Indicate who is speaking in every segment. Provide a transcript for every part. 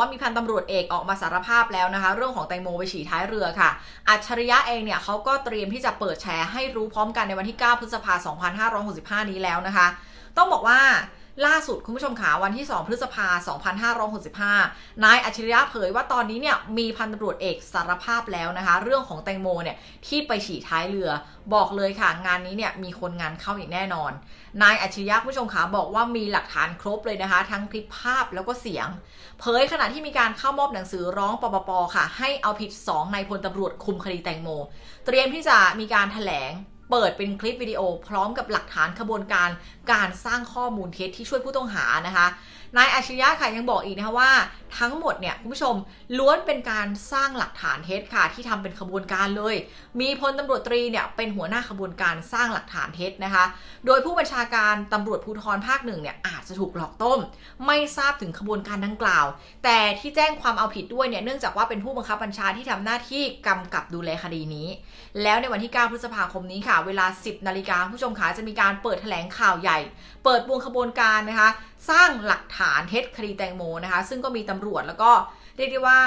Speaker 1: ว่ามีพันตำรวจเอกออกมาสารภาพแล้วนะคะ เรื่องของแตงโมไปฉี่ท้ายเรือค่ะ อัจฉริยะเองเนี่ยเขาก็เตรียมที่จะเปิดแชร์ให้รู้พร้อมกันในวันที่ 9 พฤษภาคม 2565 นี้แล้วนะคะ ต้องบอกว่า ล่าสุดคุณผู้ชมขาวันที่ 2 พฤษภาคม2565 นายอัจฉริยะเผยว่าตอนนี้เนี่ยมีพันตำรวจเอกสารภาพแล้วนะคะ เรื่องของแตงโมเนี่ยที่ไปฉี่ท้ายเรือ บอกเลยค่ะ งานนี้เนี่ยมีคนงานเข้าอย่างแน่นอน นายอัจฉริยะคุณผู้ชมขาบอกว่ามีหลักฐานครบเลยนะคะ ทั้งคลิปภาพแล้วก็เสียง เผยขณะที่มีการเข้ามอบหนังสือร้องปปปค่ะ ให้เอาผิด2นายพลตำรวจคุมคดีแตงโม เตรียมที่จะมีการถแถลง เปิดเป็นคลิปวิดีโอ พร้อมกับหลักฐานขบวนการการสร้างข้อมูลเท็จที่ช่วยผู้ต้องหานะคะนายอาชิริยะค่ะยังบอกอีกนะคะว่า ทั้งหมดเนี่ยคุณผู้ชมล้วนเป็นการสร้างหลักฐานเท็จค่ะ ที่ทำเป็นขบวนการเลย มีพลตำรวจตรีเนี่ยเป็นหัวหน้าขบวนการสร้างหลักฐานเท็จนะคะ โดยผู้บัญชาการตำรวจภูธรภาคหนึ่งเนี่ยอาจจะถูกหลอกต้ม ไม่ทราบถึงขบวนการดังกล่าว แต่ที่แจ้งความเอาผิดด้วยเนี่ยเนื่องจากว่าเป็นผู้บังคับบัญชาที่ทำหน้าที่กำกับดูแลคดีนี้ แล้วในวันที่ 9 พฤษภาคมนี้ค่ะเวลา 10นาฬิกาผู้ชมขาจะมีการเปิดแถลงข่าวใหญ่ เปิดวงขบวนการนะคะ สร้างหลักฐานเท็จคดีแตงโมนะคะ ซึ่งก็มีตำรวจแล้วก็เรียกได้ว่า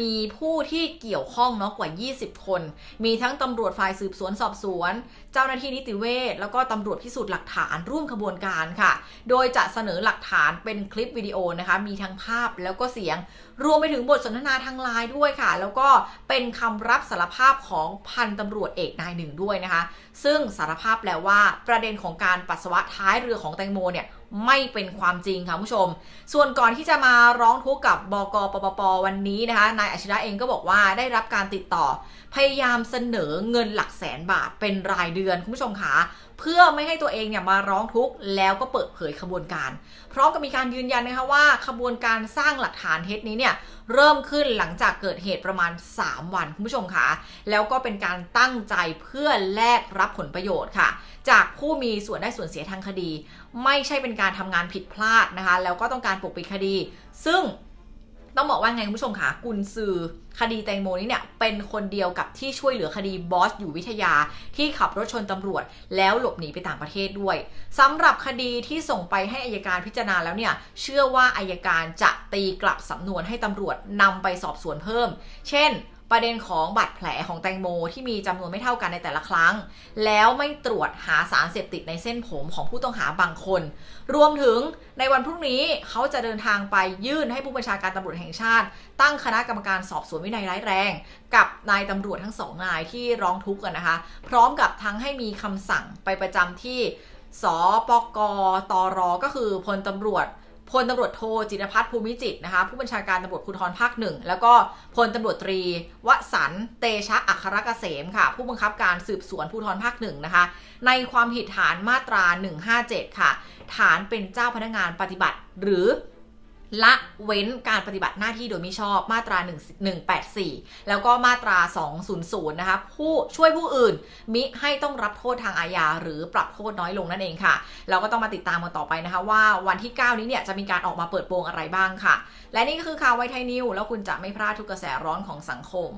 Speaker 1: มีผู้ที่เกี่ยวข้องเนาะกว่า 20 คน มีทั้งตำรวจฝ่ายสืบสวนสอบสวน เจ้าหน้าที่นิติเวชแล้วก็ตำรวจพิสูจน์หลักฐานร่วมขบวนการค่ะ โดยจะเสนอหลักฐานเป็นคลิปวิดีโอนะคะ มีทั้งภาพแล้วก็เสียง รวมไปถึงบทสนทนาทางไลน์ด้วยค่ะ แล้วก็เป็นคำรับสารภาพของพันตำรวจเอกนายหนึ่งด้วยนะคะ ซึ่งสารภาพแล้วว่าประเด็นของการปัสสาวะท้ายเรือของแตงโมเนี่ย ไม่เป็นความจริงค่ะผู้ชม ส่วนก่อนที่จะมาร้องทุกข์กับบกปปปวันนี้นะคะนายอชิระเองก็บอกว่าได้รับการติดต่อ พยายามเสนอเงินหลักแสนบาทเป็นรายเดือนคุณผู้ชมคะเพื่อไม่ให้ตัวเองเนี่ยมาร้องทุกข์แล้วก็เปิดเผยขบวนการ พร้อมกับมีการยืนยันนะคะว่าขบวนการสร้างหลักฐานเท็จนี้เนี่ยเริ่มขึ้นหลังจากเกิดเหตุประมาณ 3 วันคุณผู้ชมคะแล้วก็เป็นการตั้งใจเพื่อแลกรับผลประโยชน์ค่ะ จากผู้มีส่วนได้ส่วนเสียทางคดี ไม่ใช่เป็นการทำงานผิดพลาดนะคะ แล้วก็ต้องการปกปิดคดี ซึ่งต้องบอกว่าไงคุณผู้ชมคะกุนซือคดีแตงโมนี้เนี่ยเป็นคนเดียวกับที่ช่วยเหลือคดีบอสอยู่วิทยา ที่ขับรถชนตำรวจ แล้วหลบหนีไปต่างประเทศด้วยสำหรับคดีที่ส่งไปให้อายการพิจารณาแล้วเนี่ย เชื่อว่าอายการจะตีกลับสำนวนให้ตำรวจนำไปสอบสวนเพิ่ม เช่น ประเด็นของบาดแผลของแตงโมที่มีจำนวนไม่เท่ากันในแต่ละครั้ง แล้วไม่ตรวจหาสารเสพติดในเส้นผมของผู้ต้องหาบางคน รวมถึงในวันพรุ่งนี้เขาจะเดินทางไปยื่นให้ผู้บัญชาการตำรวจแห่งชาติ ตั้งคณะกรรมการสอบสวนวินัยร้ายแรง กับนายตำรวจทั้งสองนายที่ร้องทุกข์กันนะคะ พร้อมกับทั้งให้มีคำสั่งไปประจำที่สปกตรก็คือพลตำรวจ พลตำรวจโทจินพัฒน์ภูมิจิตนะคะผู้บัญชาการตำรวจภูธรภาคหนึ่งแล้วก็พลตำรวจตรีวสันต์เตชะอัครเกษมค่ะ ผู้บังคับการสืบสวนภูธรภาคหนึ่งนะคะ ในความผิดฐานมาตรา 157 ค่ะ ฐานเป็นเจ้าพนักงานปฏิบัติ หรือ ละเว้นการปฏิบัติหน้าที่โดยมิชอบมาตรา1 184 แล้วก็มาตรา 200 นะคะ ผู้ช่วยผู้อื่น มิให้ต้องรับโทษทางอาญาหรือปรับโทษน้อยลงนั่นเองค่ะ เราก็ต้องมาติดตามกันต่อไปนะคะ ว่าวันที่ 9 นี้เนี่ยจะมีการออกมาเปิดโปงอะไรบ้างค่ะ และนี่ก็คือข่าวไวไทยนิวแล้วคุณจะไม่พลาดทุกกระแสร้อนของสังคม